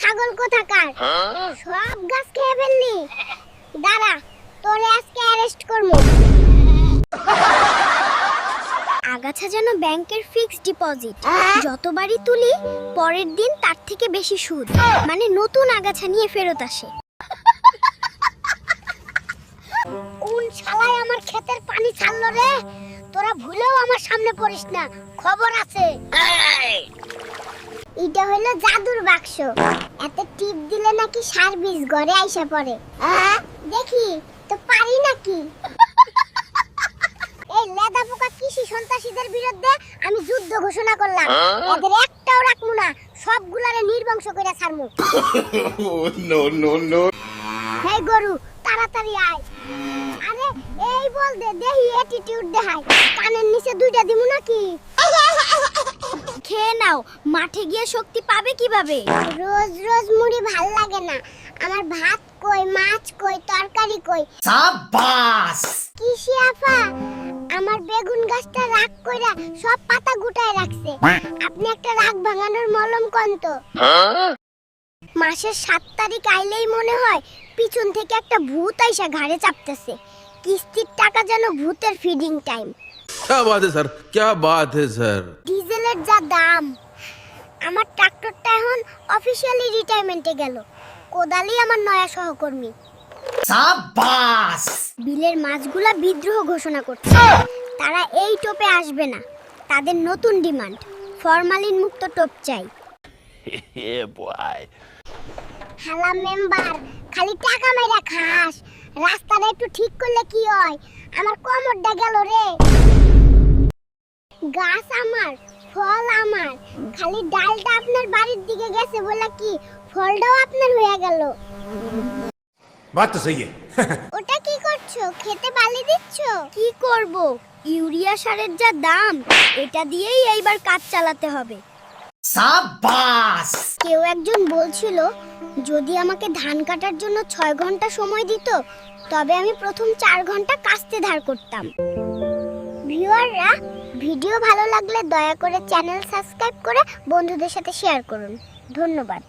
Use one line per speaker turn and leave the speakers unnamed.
ছাগল কোথাকার? সব গাছ খেয়ে ফেললি? দাঁড়া তোরে আজকে অ্যারেস্ট করব। আগাছা যেন ব্যাংকের ফিক্সড ডিপোজিট যতবারই তুলি পরের দিন তার থেকে বেশি সুদ। মানে নতুন আগাছা নিয়ে ফেরত আসে। কোন শালায় আমার ক্ষেতের পানি ছাড়লো রে। তোরা ভুলেও আমার সামনে পড়িস না। খবর আছে। এটা হলো জাদুর বাক্স। এতে টিপ দিলে নাকি সার বীজ ঘরে আইসা পড়ে। দেখি তো পারি নাকি? এই লেদা পোকা কৃষি সন্ত্রাসীদের বিরুদ্ধে আমি যুদ্ধ ঘোষণা করলাম। এদের একটাও রাখব না সবগুলারে নির্বংশ করে ছাড়মু. হেই গরু তাড়াতাড়ি আয়। আরে এই বল দে দেহি অ্যাটিটিউড দেখাই কানের নিচে দুইটা দিমু নাকি? খেয়ে নাও মাঠে গিয়ে শক্তি পাবে কিভাবে রোজ রোজ মুড়ি ভাল লাগে না আমার ভাত কই মাছ কই তরকারি কই
সাবাস
কিসি আফা আমার বেগুন গাছটা রাগ কইরা সব পাতা গুটায় রাখছে আপনি একটা রাগ ভাঙানোর মলম কোন তো মাসের সাত তারিখ আইলেই মনে হয় পিছন থেকে একটা ভূত আইসা ঘাড়ে চাপতেছে কিস্তির টাকা যেন ভূতের ফিডিং টাইম
क्या बात है सर क्या बात है सर
ডিজেলের যা দাম। আমার ট্রাক্টরটা এখন অফিসিয়ালি রিটায়ারমেন্টে গেল। কোদালি আমার নয়া সহকর্মী।
সাবাস
বিলের মাছগুলা বিদ্রোহ ঘোষণা করছে। তারা এই টোপে আসবে না। তাদের নতুন ডিমান্ড। ফরমালিন মুক্ত টোপ চাই। হ্যালা মেম্বার খালি টাকা মাইরা খাস। রাস্তাটা একটু ঠিক করলে কি হয়? আমার কোমরটা গেল রে। গাছ আমার। ফল আমার। খালি ডালটা আপনার বাড়ির দিকে গেছে বলে কি ফলটাও আপনার হয়ে গেল?
বাত তো সহি
ওটা কি করছ? খেতে বালি দিচ্ছ? কি করব? ইউরিয়া সারের যা দাম এটা দিয়েই এইবার কাজ চালাতে হবে।
সাবাস
কেউ একজন বলছিল যদি আমাকে ধান কাটার জন্য ছয় ঘণ্টা সময় দিত তবে আমি প্রথম চার ঘণ্টা কাস্তে ধার করতাম। ভিউয়াররা ভিডিও ভালো লাগলে দয়া করে চ্যানেল সাবস্ক্রাইব করে বন্ধুদের সাথে শেয়ার করুন। ধন্যবাদ।